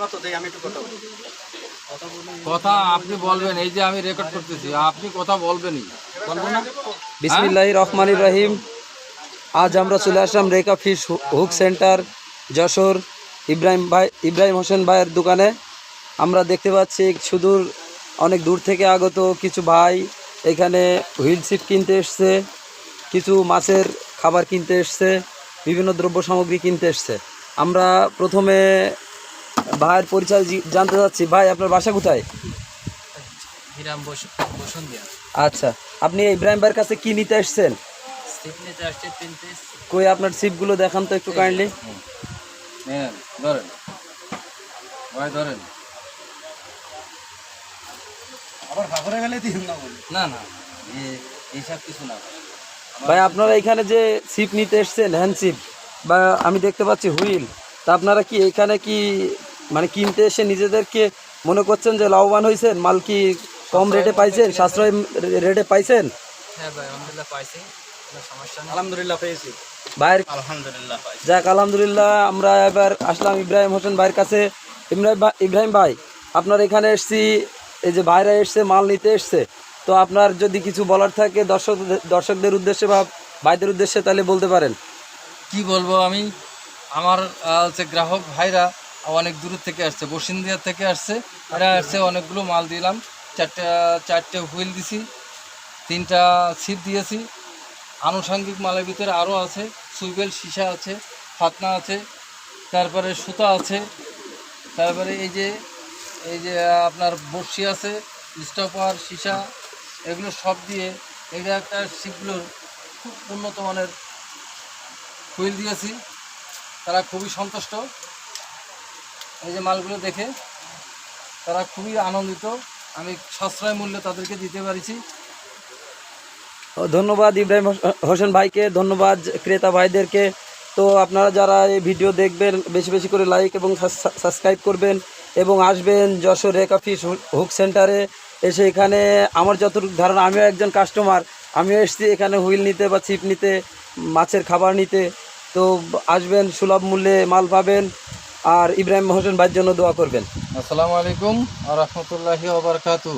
কত দেই? আমি একটু কথা বলি। কথা আপনি বলবেন এই যে আমি রেকর্ড করতেছি আপনি কথা বলবেনই। বলব না? বিসমিল্লাহ রহমান ইব্রাহিম আজ আমরা চলে আসলাম Rekha fish hook centre Jashore. Ibrahim ভাই ইব্রাহিম হোসেন ভাইয়ের দোকানে। আমরা দেখতে পাচ্ছি সুদূর অনেক দূর থেকে আগত কিছু ভাই এখানে হুইল ছিপ কিনতে এসছে কিছু মাছের খাবার কিনতে এসছে বিভিন্ন দ্রব্য সামগ্রী কিনতে এসছে। আমরা প্রথমে ভাইয়ের পরিচয় জানতে চাচ্ছি। ভাই আপনার বাসা কোথায়? হিরাম আচ্ছা আপনি ইব্রাহিম ভাইয়ের কাছে কি নিতে এসছেন? কই আপনার সিপগুলো দেখান তো একটু কাইন্ডলি। নেন ধরেন। ভাই ধরেন। আবার ভাগরে গেলে দিন না না না এইসব কিছু না। ভাই আপনারা এখানে যে সিপ নিতে এসছেন হ্যান্ড সিপ বা আমি দেখতে পাচ্ছি হুইল তা আপনারা কি এখানে কি মানে কিনতে এসে নিজেদেরকে মনে করছেন যে লাভবান হয়েছেন মাল কি কম রেটে পাইছেন সাশ্রয় রেটে পাইছেন? হ্যাঁ ভাই আলহামদুলিল্লাহ পাইছি কোনো সমস্যা নেই। আলহামদুলিল্লাহ পেয়েছি। ভাইয়ের আলহামদুলিল্লাহ যাক আলহামদুলিল্লাহ আমরা এবার আসলাম ইব্রাহিম হোসেন ভাইয়ের কাছে। ইব্রাহিম ইব্রাহিম ভাই আপনার এখানে এসছি এই যে ভাইরা এসছে মাল নিতে এসছে। তো আপনার যদি কিছু বলার থাকে দর্শক দর্শকদের উদ্দেশ্যে বা ভাইদের উদ্দেশ্যে তাহলে বলতে পারেন। কি বলব আমি আমার হচ্ছে গ্রাহক ভাইরা অনেক দূর থেকে আসছে, বসিন্দিয়া থেকে আসছে। এরা আসছে, অনেকগুলো মাল দিলাম। চারটে চারটে হুইল দিছি, তিনটা ছিপ দিয়েছি। আনুষঙ্গিক মালের ভিতরে আরও আছে, সুইবেল, সীসা আছে, ফাতনা আছে, তারপরে সুতা আছে, তারপরে এই যে এই যে, আপনার বড়শি আছে, স্টপার, সীসা, এগুলো সব দিয়ে এটা একটা শিপগুলো খুব উন্নত মানের হুইল দিয়েছি। তারা খুবই সন্তুষ্ট। এই যে মালগুলো দেখে তারা খুবই আনন্দিত। আমি সাশ্রয় মূল্যে তাদেরকে দিতে পারিছি। ধন্যবাদ ইব্রাহিম হোসেন ভাইকে, ধন্যবাদ ক্রেতা ভাইদেরকে। তো আপনারা যারা এই ভিডিও দেখবেন, বেশি বেশি করে লাইক এবং সাবস্ক্রাইব করবেন এবং আসবেন যশোর ফিশ হু- হুক সেন্টারে। এসে এখানে আমার যতটুকু ধারণা, আমিও একজন কাস্টমার আমিও এসেছি এখানে হুইল নিতে বা ছিপ নিতে, মাছের খাবার নিতে। তো আসবেন সুলভ মূল্যে মাল পাবেন। আর ইব্রাহিম হোসেন ভাইয়ের জন্য দোয়া করবেন। আসসালামু আলাইকুম আ রহমতুল্লাহি ওবরকাতু